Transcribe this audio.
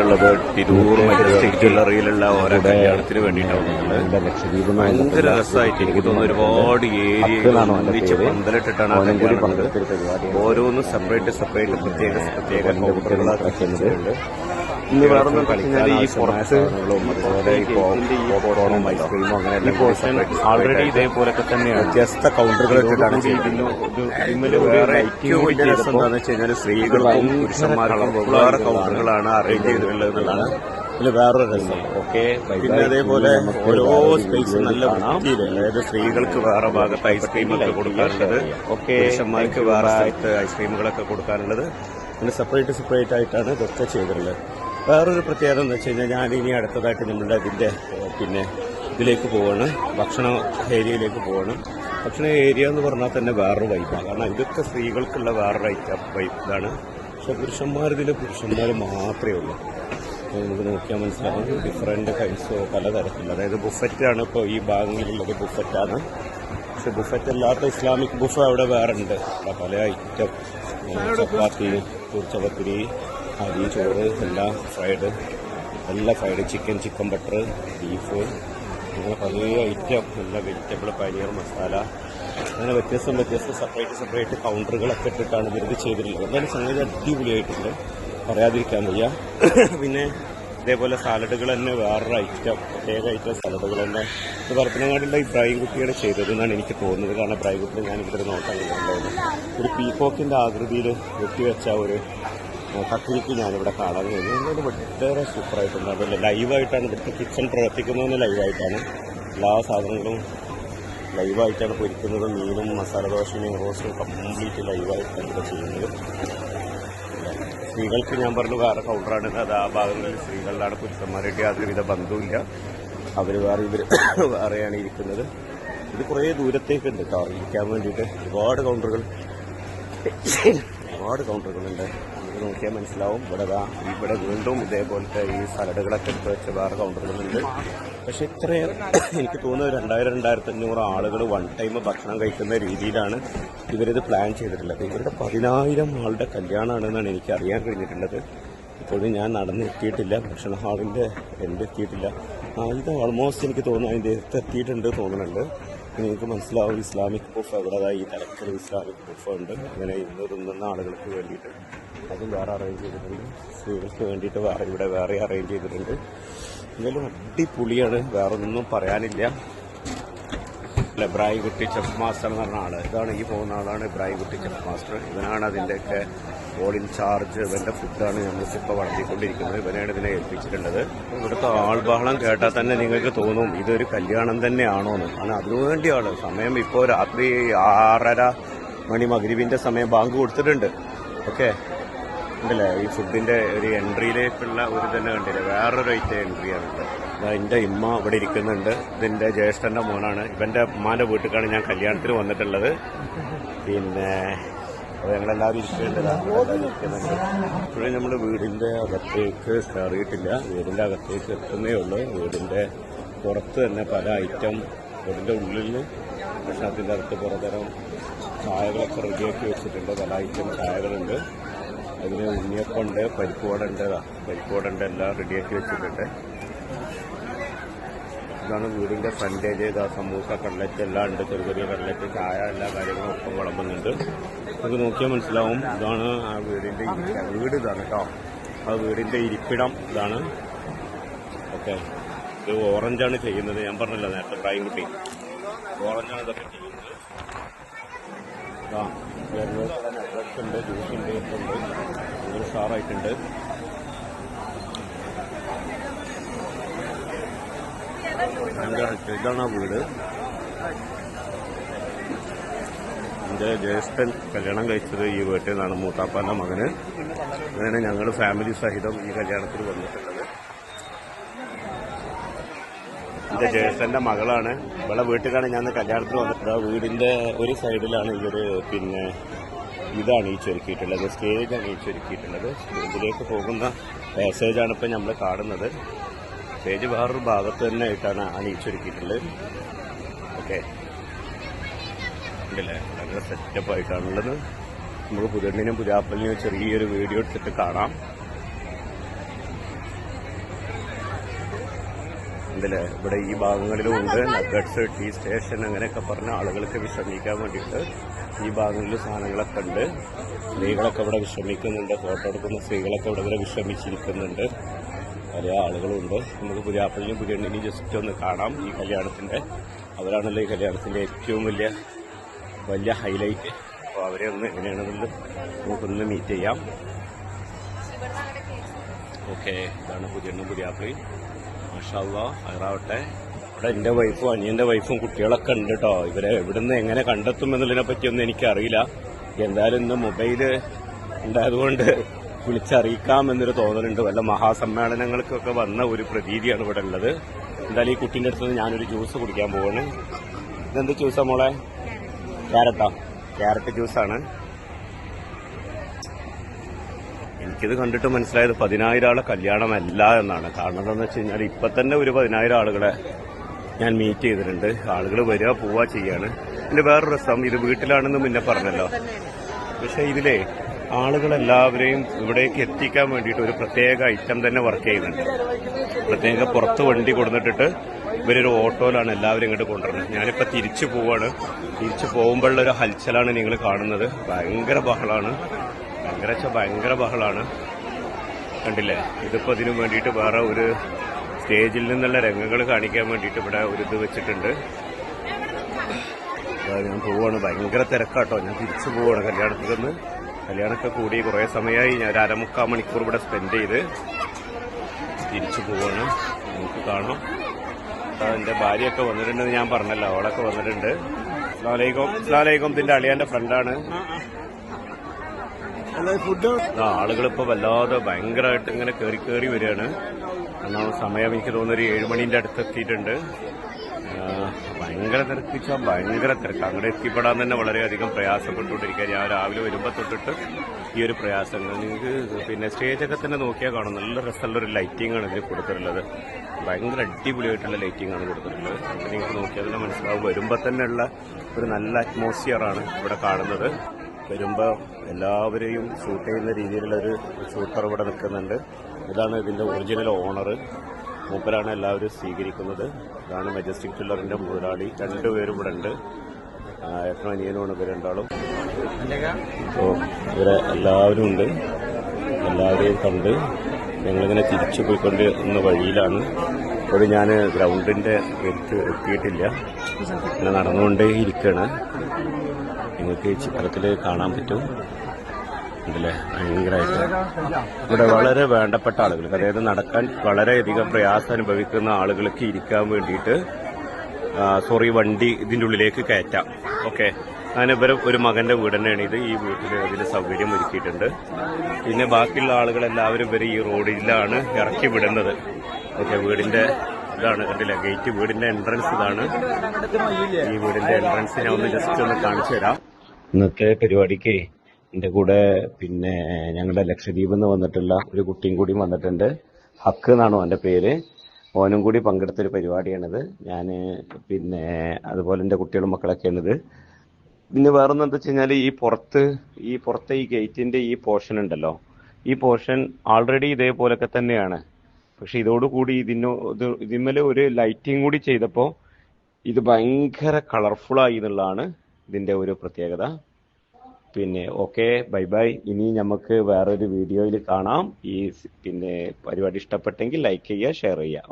വന്നിട്ടുള്ളത് തിരൂർ മജസ്റ്റിക് ജ്വല്ലറിയിലുള്ള ഓരോ കല്യാണത്തിന് വേണ്ടിയിട്ടാണ് ഭയങ്കര രസമായിട്ട് എനിക്ക് തോന്നുന്നു ഒരുപാട് ഏരിയ ഒന്നിച്ച് പന്തലിട്ടിട്ടാണ് ആ കല്യാണം. ഓരോന്നും സെപ്പറേറ്റ് സെപ്പറേറ്റ് പ്രത്യേക പ്രത്യേക കൗണ്ടറുകളാക്കി വെച്ചിട്ടുണ്ട്. ഇന്ന് ഈ പുറത്ത് ആയിട്ട് ഇതേപോലൊക്കെ തന്നെയാണ്. വ്യത്യസ്ത കൗണ്ടറുകൾ എന്താണെന്ന് വെച്ച് കഴിഞ്ഞാൽ സ്ത്രീകൾക്കും പുരുഷന്മാർക്കും കൗണ്ടറുകളാണ് അറേഞ്ച് ചെയ്തിട്ടുള്ളത് എന്നുള്ളതാണ്. ഇതിൽ വേറൊരു രസം ഓക്കെ പിന്നെ അതേപോലെ ഓരോ സ്പേസും നല്ല വൃത്തിയിൽ അതായത് സ്ത്രീകൾക്ക് വേറെ ഭാഗത്ത് ഐസ്ക്രീം ഒക്കെ കൊടുക്കാനുള്ളത്. ഓക്കെ പുരുഷന്മാർക്ക് വേറെ ആയിട്ട് ഐസ്ക്രീമുകളൊക്കെ കൊടുക്കാറുള്ളത് അങ്ങനെ സെപ്പറേറ്റ് സെപ്പറേറ്റ് ആയിട്ടാണ് ഇതൊക്കെ ചെയ്തിട്ടുള്ളത്. വേറൊരു പ്രത്യേകത എന്ന് വെച്ച് കഴിഞ്ഞാൽ ഞാൻ ഇനി അടുത്തതായിട്ട് നമ്മളുടെ ഇതിന്റെ പിന്നെ ഇതിലേക്ക് പോവാണ്. ഭക്ഷണ ഏരിയയിലേക്ക് പോവാണ്. ഭക്ഷണ ഏരിയ എന്ന് പറഞ്ഞാൽ തന്നെ വേറൊരു വൈബാണ് കാരണം ഇതൊക്കെ സ്ത്രീകൾക്കുള്ള വേറൊരു ഐറ്റം വൈബ് ഇതാണ്. പക്ഷെ പുരുഷന്മാർ ഇതിൽ പുരുഷന്മാർ മാത്രമേ ഉള്ളൂ. നമുക്ക് നോക്കിയാൽ മനസ്സിലാവും. ഡിഫറെന്റ് കൈൻസോ പലതരത്തിലുള്ള. അതായത് ബുഫറ്റാണ് ഇപ്പോൾ ഈ ഭാഗങ്ങളിലുള്ളത് ബുഫറ്റാണ്. പക്ഷെ ബുഫറ്റ് അല്ലാത്ത ഇസ്ലാമിക് ബുഫ അവിടെ വേറെ ഉണ്ട് പല ഐറ്റം ചപ്പാത്തി ചപ്പത്തിരി അരി ചോറ് എല്ലാം ഫ്രൈഡ് എല്ലാം fried chicken chicken butter beef അങ്ങനെ പല ഐറ്റം എല്ലാ വെജിറ്റബിൾ പനീർ മസാല അങ്ങനെ വ്യത്യസ്തം വ്യത്യസ്തം സെപ്പറേറ്റ് സെപ്പറേറ്റ് കൗണ്ടറുകളൊക്കെ ഇട്ടിട്ടാണ് ഇവരിത് ചെയ്തിട്ടുള്ളത്. എന്തായാലും സംഗതി അടിപൊളിയായിട്ടുണ്ട്. പറയാതിരിക്കാൻ വയ്യ. പിന്നെ ഇതേപോലെ സാലഡുകൾ തന്നെ വേറൊരു ഐറ്റം പ്രത്യേക ഐറ്റം സാലഡുകൾ തന്നെ. ഇത് പരപ്പനങ്ങാടിയുള്ള ഇബ്രാഹിം കുട്ടിയുടെ ചെയ്തതെന്നാണ് എനിക്ക് തോന്നുന്നത്. കാരണം ഇബ്രാഹിം കുട്ടി ഞാൻ ഇവിടെ നോക്കാൻ കണ്ടിട്ടുണ്ടായിരുന്നു. ഒരു പീക്കോക്കിന്റെ ആകൃതിയിൽ വെട്ടിവെച്ച ഒരു കത്തിരിക്ക് ഞാനിവിടെ കാണാൻ കഴിഞ്ഞു വളരെ സൂപ്പറായിട്ടുണ്ട്. അതുപോലെ ലൈവായിട്ടാണ് ഇവിടുത്തെ കിച്ചൺ പ്രവർത്തിക്കുന്നതെന്ന് ലൈവായിട്ടാണ് എല്ലാ സാധനങ്ങളും ലൈവായിട്ടാണ് പൊരിക്കുന്നത്. മീനും മസാല ദോശയും റോസ്റ്റും കംപ്ലീറ്റ് ലൈവായിട്ടാണ് ഇവിടെ ചെയ്യുന്നത്. സ്ത്രീകൾക്ക് ഞാൻ പറഞ്ഞു വേറെ കൗണ്ടറാണ് അത് ആ ഭാഗങ്ങളിൽ സ്ത്രീകളിലാണ് പുരുഷന്മാരായിട്ട് യാതൊരുവിധ ബന്ധവുമില്ല. അവർ വേറെ ഇവർ വേറെയാണ് ഇരിക്കുന്നത്. ഇത് കുറേ ദൂരത്തേക്ക് ഉണ്ട് കേട്ടോ. ഇരിക്കാൻ വേണ്ടിയിട്ട് ഒരുപാട് കൗണ്ടറുകൾ ഒരുപാട് കൗണ്ടറുകളുണ്ട് നോക്കിയാൽ മനസ്സിലാവും. ഇവിടെ ഇവിടെ വീണ്ടും ഇതേപോലത്തെ ഈ സലഡുകളൊക്കെ എടുത്ത് വെച്ച വേറെ കൗണ്ടറുകളുണ്ട് പക്ഷെ ഇത്രയും എനിക്ക് തോന്നുന്നത് രണ്ടായിരം രണ്ടായിരത്തി അഞ്ഞൂറ് ആളുകൾ വൺ ടൈം ഭക്ഷണം കഴിക്കുന്ന രീതിയിലാണ് ഇവരിത് പ്ലാൻ ചെയ്തിട്ടുള്ളത്. ഇവരുടെ പതിനായിരം ആളുടെ കല്യാണമാണെന്നാണ് എനിക്ക് അറിയാൻ കഴിഞ്ഞിട്ടുള്ളത്. ഇപ്പോഴും ഞാൻ നടന്നെത്തിയിട്ടില്ല. ഭക്ഷണ ഹാളിന്റെ എന്റെ എത്തിയിട്ടില്ല. ഇത് ഓൾമോസ്റ്റ് എനിക്ക് തോന്നുന്നു അതിന്റെ എത്തിയിട്ടുണ്ട് തോന്നുന്നുണ്ട്. നിങ്ങൾക്ക് മനസ്സിലാവും ഇസ്ലാമിക് പ്രൂഫ് എവിടെ ഈ തലക്കൽ ഇസ്ലാമിക് പ്രൂഫ് ഉണ്ട് അങ്ങനെ ഇന്ന് തിന്നുന്ന ആളുകൾക്ക് വേണ്ടിയിട്ട് അതും വേറെ അറേഞ്ച് ചെയ്തിട്ടുണ്ട്. സ്ത്രീകൾക്ക് വേണ്ടിയിട്ട് വേറെ ഇവിടെ വേറെ അറേഞ്ച് ചെയ്തിട്ടുണ്ട്. എന്തായാലും അടിപൊളിയാണ്. വേറെ ഒന്നും പറയാനില്ല. അല്ല ഇബ്രാഹിം കുട്ടി ചെഫ് മാസ്റ്റർ എന്ന് പറഞ്ഞ ആൾ. ഇതാണ് ഈ പോകുന്ന ആളാണ് ഇബ്രാഹിം കുട്ടി ചെഫ് മാസ്റ്റർ. ഇവനാണ് അതിന്റെയൊക്കെ ഓൾ ഇൻ ചാർജ് ഇവന്റെ ഫുഡാണ് നമ്മളിപ്പോൾ വളർത്തിക്കൊണ്ടിരിക്കുന്നത്. ഇവനാണ് ഇതിനെ ഏൽപ്പിച്ചിട്ടുള്ളത്. ഇവിടുത്തെ ആൾബഹളം കേട്ടാൽ തന്നെ നിങ്ങൾക്ക് തോന്നും ഇതൊരു കല്യാണം തന്നെയാണോ എന്ന്. കാരണം അതിനുവേണ്ടിയാണ് സമയം ഇപ്പോൾ രാത്രി ആറര മണി മഗ്രിബിന്റെ സമയം ബാങ്ക് കൊടുത്തിട്ടുണ്ട്. ഓക്കെ? ഉണ്ടല്ലേ? ഈ ഫുഡിന്റെ ഒരു എൻട്രിയിലേക്കുള്ള ഒരു തന്നെ കണ്ടില്ലേ? വേറൊരു ഐറ്റം എൻട്രിയാണ് എന്റെ ഇമ്മ ഇവിടെ ഇരിക്കുന്നുണ്ട്. ഇതിന്റെ ജ്യേഷ്ഠന്റെ മോനാണ്. ഇവന്റെ ഉമ്മാന്റെ വീട്ടിലേക്കാണ് ഞാൻ കല്യാണത്തിന് വന്നിട്ടുള്ളത്. പിന്നെ അപ്പോൾ ഞങ്ങളെല്ലാവരും ഇരിക്കുന്നുണ്ട് ഇപ്പോഴും നമ്മൾ വീടിന്റെ അകത്തേക്ക് കയറിയിട്ടില്ല. വീടിന്റെ അകത്തേക്ക് എത്തുന്നേ ഉള്ളൂ. വീടിന്റെ പുറത്ത് തന്നെ പല ഐറ്റം വീടിന്റെ ഉള്ളിൽ ഭക്ഷണത്തിന്റെ അടുത്ത് പുറതരം ചായകളൊക്കെ റെഡിയാക്കി വെച്ചിട്ടുണ്ട്. പല ഐറ്റം ചായകളുണ്ട്. അതിന് ഉണ്ണിയപ്പമുണ്ട് പരിപ്പുവടുണ്ട് പരിപ്പുവടുണ്ട് എല്ലാം റെഡിയാക്കി വെച്ചിട്ടുണ്ട്. ഇതാണ് വീടിന്റെ ഫ്രണ്ടേജ് ഇതാ സമൂസ കട്ലറ്റ് എല്ലാം ഉണ്ട്. ചെറിയ ചെറിയ കട്ലറ്റ് ചായ എല്ലാ കാര്യങ്ങളും ഒപ്പം വിളമ്പുന്നുണ്ട്. നമുക്ക് നോക്കിയാൽ മനസ്സിലാവും ഇതാണ് ആ ഇരിക്ക- വീട് ഇതാണ് കേട്ടോ ആ വീടിന്റെ ഇരിപ്പിടം ഇതാണ്. ഓക്കെ. ഇത് ഓറഞ്ചാണ് ചെയ്യുന്നത്. ഞാൻ പറഞ്ഞല്ലോ നേരത്തെ പ്രായം കുട്ടി. ഓറഞ്ചാണ് ഇതൊക്കെ ചെയ്യുന്നത്. ആ നെറ്റ്വർക്ക് ഉണ്ട് ജ്യൂസിന്റെ ഉണ്ട് ഒരു ഉഷാറായിട്ടുണ്ട് ഭയങ്കര ഇതാണ് ആ വീട് എന്റെ ജ്യേഷ്ഠൻ കല്യാണം കഴിച്ചത് ഈ വീട്ടിൽ നിന്നാണ് മൂത്താപ്പാന്റെ മകന് അങ്ങനെ ഞങ്ങൾ ഫാമിലി സഹിതം ഈ കല്യാണത്തിൽ വന്നിട്ടുള്ളത്. എന്റെ ജേഴ്സന്റെ മകളാണ്. ഇവിടെ വീട്ടിലാണ് ഞാൻ കല്യാണത്തിന് വന്നിട്ട് വീടിന്റെ ഒരു സൈഡിലാണ് ഇവർ പിന്നെ ഇതാണ് ഈ ചുരുക്കിയിട്ടുള്ളത്. സ്റ്റേജാണ് ഈ ചുരുക്കിയിട്ടുള്ളത്. സ്റ്റേജിലേക്ക് പോകുന്ന പാസേജാണ് ഇപ്പം നമ്മൾ കാണുന്നത്. സ്റ്റേജ് വേറൊരു ഭാഗത്ത് തന്നെ ആയിട്ടാണ് ആണ് ഈ ചുരുക്കിയിട്ടുള്ളത്. ഓക്കെ. നല്ല സെറ്റപ്പ് ആയിട്ടാണുള്ളത്. നമുക്ക് പുതിയ പുതിയാപ്പലിനും ചെറിയൊരു വീഡിയോ എടുത്തിട്ട് കാണാം. ഉണ്ടല്ലേ ഇവിടെ ഈ ഭാഗങ്ങളിലും ഉണ്ട്. നഗട്സ് ടീ സ്റ്റേഷൻ അങ്ങനെയൊക്കെ പറഞ്ഞ ആളുകൾക്ക് വിശ്രമിക്കാൻ വേണ്ടിയിട്ട് ഈ ഭാഗങ്ങളിൽ സാധനങ്ങളൊക്കെ ഉണ്ട്. സ്ത്രീകളൊക്കെ ഇവിടെ വിശ്രമിക്കുന്നുണ്ട്. ഫോട്ടോ എടുക്കുന്ന സ്ത്രീകളൊക്കെ ഇവിടെ വരെ വിശ്രമിച്ചിരിക്കുന്നുണ്ട്. പല ആളുകളുണ്ട്. നമുക്ക് പുതിയ ആപ്പിളിനും പുതിയ എണ്ണിനും ജസ്റ്റ് ഒന്ന് കാണാം ഈ കല്യാണത്തിന്റെ അവരാണല്ലോ ഈ കല്യാണത്തിന്റെ ഏറ്റവും വലിയ വലിയ ഹൈലൈറ്റ് അപ്പോൾ അവരെ ഒന്ന് എങ്ങനെയാണെന്നുള്ളത് നമുക്കൊന്ന് മീറ്റ് ചെയ്യാം. ഓക്കെ ഇതാണ് പുതിയ എണ്ണും പുതിയ ആപ്പിളി മാഷാല്ല ഹയറാവട്ടെ ഇവിടെ എന്റെ വൈഫും അനിയന്റെ വൈഫും കുട്ടികളൊക്കെ ഉണ്ട് കേട്ടോ ഇവരെ എവിടുന്ന് എങ്ങനെ കണ്ടെത്തും എന്നുള്ളതിനെ പറ്റിയൊന്നും എനിക്കറിയില്ല. എന്തായാലും ഇന്ന് മൊബൈൽ ഉണ്ടായതുകൊണ്ട് വിളിച്ചറിയിക്കാം എന്നൊരു തോന്നലുണ്ട്. വല്ല മഹാസമ്മേളനങ്ങൾക്കൊക്കെ വന്ന ഒരു പ്രതീതിയാണ് ഇവിടെ ഉള്ളത്. എന്തായാലും ഈ കുട്ടീന്റെ അടുത്ത് ഞാനൊരു ജ്യൂസ് കുടിക്കാൻ പോവാണ്. ഇതെന്ത് ജ്യൂസാ മോളെ? ക്യാരറ്റാ. ക്യാരറ്റ് ജ്യൂസാണ്. എനിക്കിത് കണ്ടിട്ട് മനസ്സിലായത് പതിനായിരം ആളെ കല്യാണമല്ല എന്നാണ്. കാരണം എന്താണെന്ന് വെച്ച് കഴിഞ്ഞാൽ ഇപ്പൊ തന്നെ ഒരു പതിനായിരം ആളുകളെ ഞാൻ മീറ്റ് ചെയ്തിട്ടുണ്ട്. ആളുകൾ വരിക പോവാ ചെയ്യാണ്. പിന്നെ വേറൊരു രസം ഇത് വീട്ടിലാണെന്ന് മുന്നേ പറഞ്ഞല്ലോ. പക്ഷെ ഇതിലെ ആളുകളെല്ലാവരെയും ഇവിടേക്ക് എത്തിക്കാൻ വേണ്ടിയിട്ട് ഒരു പ്രത്യേക ഐറ്റം തന്നെ വർക്ക് ചെയ്യുന്നുണ്ട്. പ്രത്യേക പുറത്ത് വണ്ടി കൊടുത്തിട്ടിട്ട് ഇവരൊരു ഓട്ടോയിലാണ് എല്ലാവരും ഇങ്ങോട്ട് കൊണ്ടുവരുന്നത്. ഞാനിപ്പോൾ തിരിച്ചു പോവാണ്. തിരിച്ചു പോകുമ്പോഴുള്ള ഒരു ഹൽച്ചലാണ് നിങ്ങൾ കാണുന്നത്. ഭയങ്കര ബഹളാണ്. ഭയങ്കര ഭയങ്കര ബഹളമാണ് കണ്ടില്ലേ? ഇതിപ്പോ ഇതിനു വേണ്ടിയിട്ട് വേറെ ഒരു സ്റ്റേജിൽ നിന്നുള്ള രംഗങ്ങൾ കാണിക്കാൻ വേണ്ടിയിട്ട് ഇവിടെ ഒരു ഇത് വെച്ചിട്ടുണ്ട്. ഞാൻ പോവാണ്. ഭയങ്കര തിരക്കാട്ടോ. ഞാൻ തിരിച്ചു പോവാണ് കല്യാണത്തിൽ നിന്ന് കല്യാണമൊക്കെ കൂടി കുറേ സമയമായി. ഞാൻ ഒരു അരമുക്കാൽ മണിക്കൂർ ഇവിടെ സ്പെൻഡ് ചെയ്ത് തിരിച്ചു പോവാണ്. നമുക്ക് കാണാം. എന്റെ ഭാര്യയൊക്കെ വന്നിട്ടുണ്ടെന്ന് ഞാൻ പറഞ്ഞല്ലോ. അവളൊക്കെ വന്നിട്ടുണ്ട്. അസ്ലാമലൈക്കും അസ്ലാമലൈക്കും ഇതിന്റെ അളിയാന്റെ ഫ്രണ്ടാണ് ഫുഡ്? ആ ആളുകളിപ്പോ വല്ലാതെ ഭയങ്കരമായിട്ട് ഇങ്ങനെ കയറി കയറി വരികയാണ്. കാരണം സമയം എനിക്ക് തോന്നുന്നു ഒരു ഏഴുമണിന്റെ അടുത്ത് എത്തിയിട്ടുണ്ട്. ഭയങ്കര തിരക്കിച്ചാൽ ഭയങ്കര തിരക്ക്. അങ്ങോട്ട് എത്തിപ്പെടാൻ തന്നെ വളരെയധികം പ്രയാസപ്പെട്ടുകൊണ്ടിരിക്കുക ഞാൻ രാവിലെ വരുമ്പോൾ തൊട്ടിട്ട് ഈ ഒരു പ്രയാസം. നിങ്ങൾക്ക് പിന്നെ സ്റ്റേജൊക്കെ തന്നെ നോക്കിയാൽ കാണും. നല്ല രസമുള്ള ഒരു ലൈറ്റിംഗ് ആണ് ഇതിന് കൊടുത്തിട്ടുള്ളത്. ഭയങ്കര അടിപൊളിയായിട്ടുള്ള ലൈറ്റിംഗ് ആണ് കൊടുത്തിട്ടുള്ളത്. നിങ്ങൾക്ക് നോക്കിയാൽ തന്നെ മനസ്സിലാവും. വരുമ്പോൾ തന്നെയുള്ള ഒരു നല്ല അറ്റ്മോസ്ഫിയർ ആണ് ഇവിടെ കാണുന്നത്. വരുമ്പോൾ എല്ലാവരെയും ഷൂട്ട് ചെയ്യുന്ന രീതിയിലുള്ള ഒരു ഷൂട്ടർ ഇവിടെ നിൽക്കുന്നുണ്ട്. ഇതാണ് ഇതിന്റെ ഒറിജിനൽ ഓണർ മൂപ്പരാണ് എല്ലാവരും സ്വീകരിക്കുന്നത്. ഇതാണ് മജസ്റ്റിക് ചില്ലറിന്റെ മുതലാളി. രണ്ടുപേരും ഇവിടെ ഉണ്ട്. ഏട്ടനും അനിയനുമാണ്? ഇവർ രണ്ടാളും. അപ്പോൾ ഇവരെ എല്ലാവരും ഉണ്ട്. എല്ലാവരെയും കണ്ട് ഞങ്ങളിങ്ങനെ തിരിച്ചു പോയിക്കൊണ്ട് ഇന്ന് വഴിയിലാണ്. ഇപ്പോൾ ഞാൻ ഗ്രൗണ്ടിന്റെ എത്തിയിട്ടില്ല. ഇങ്ങനെ നടന്നുകൊണ്ടേ ഇരിക്കുകയാണ് നിങ്ങൾക്ക് ഈ ചിത്രത്തിൽ കാണാൻ പറ്റും. ഉണ്ടല്ലേ ഭയങ്കരമായിട്ട് ഇവിടെ വളരെ വേണ്ടപ്പെട്ട ആളുകൾക്ക് അതായത് നടക്കാൻ വളരെയധികം പ്രയാസം അനുഭവിക്കുന്ന ആളുകൾക്ക് ഇരിക്കാൻ വേണ്ടിയിട്ട് സോറി വണ്ടി ഇതിന്റെ ഉള്ളിലേക്ക് കയറ്റാം. ഓക്കെ. അങ്ങനെ ഇവരെ ഒരു മകന്റെ വീട് തന്നെയാണ് ഇത്. ഈ വീട്ടിൽ അതിന് സൗകര്യം ഒരുക്കിയിട്ടുണ്ട്. പിന്നെ ബാക്കിയുള്ള ആളുകളെല്ലാവരും ഇവർ ഈ റോഡിലാണ് ഇറക്കി വിടുന്നത്. ഓക്കെ വീടിന്റെ ഇതാണ്. കണ്ടില്ല? ഗേറ്റ് വീടിന്റെ എൻട്രൻസ് ഇതാണ്. ഈ വീടിന്റെ എൻട്രൻസ് ഞാൻ ഒന്ന് ജസ്റ്റ് ഒന്ന് കാണിച്ചു തരാം ഇന്നത്തെ പരിപാടിക്ക് എന്റെ കൂടെ പിന്നെ ഞങ്ങളുടെ ലക്ഷദ്വീപിൽ നിന്ന് വന്നിട്ടുള്ള ഒരു കുട്ടിയും കൂടി വന്നിട്ടുണ്ട്. ഹക്ക് എന്നാണ് അവന്റെ പേര്. ഓനും കൂടി പങ്കെടുത്തൊരു പരിപാടിയാണിത്. ഞാൻ പിന്നെ അതുപോലെ എന്റെ കുട്ടികളും മക്കളൊക്കെയാണിത് പിന്നെ വേറെ എന്താ വെച്ച് കഴിഞ്ഞാൽ ഈ പുറത്ത് ഈ പുറത്തെ ഈ ഗേറ്റിന്റെ ഈ പോർഷൻ ഉണ്ടല്ലോ. ഈ പോർഷൻ ആൾറെഡി ഇതേപോലൊക്കെ തന്നെയാണ്. പക്ഷെ ഇതോടുകൂടി ഇതിനോ ഇത് ഇതിന്മേലെ ഒരു ലൈറ്റിംഗ് കൂടി ചെയ്തപ്പോൾ ഇത് ഭയങ്കര കളർഫുൾ ആയി എന്നുള്ളതാണ് ഇതിന്റെ ഒരു പ്രത്യേകത. പിന്നെ ഓക്കെ ബൈ ബൈ ഇനി നമുക്ക് വേറൊരു വീഡിയോയിൽ കാണാം. ഈ പിന്നെ പരിപാടി ഇഷ്ടപ്പെട്ടെങ്കിൽ ലൈക്ക് ചെയ്യുക ഷെയർ ചെയ്യുക.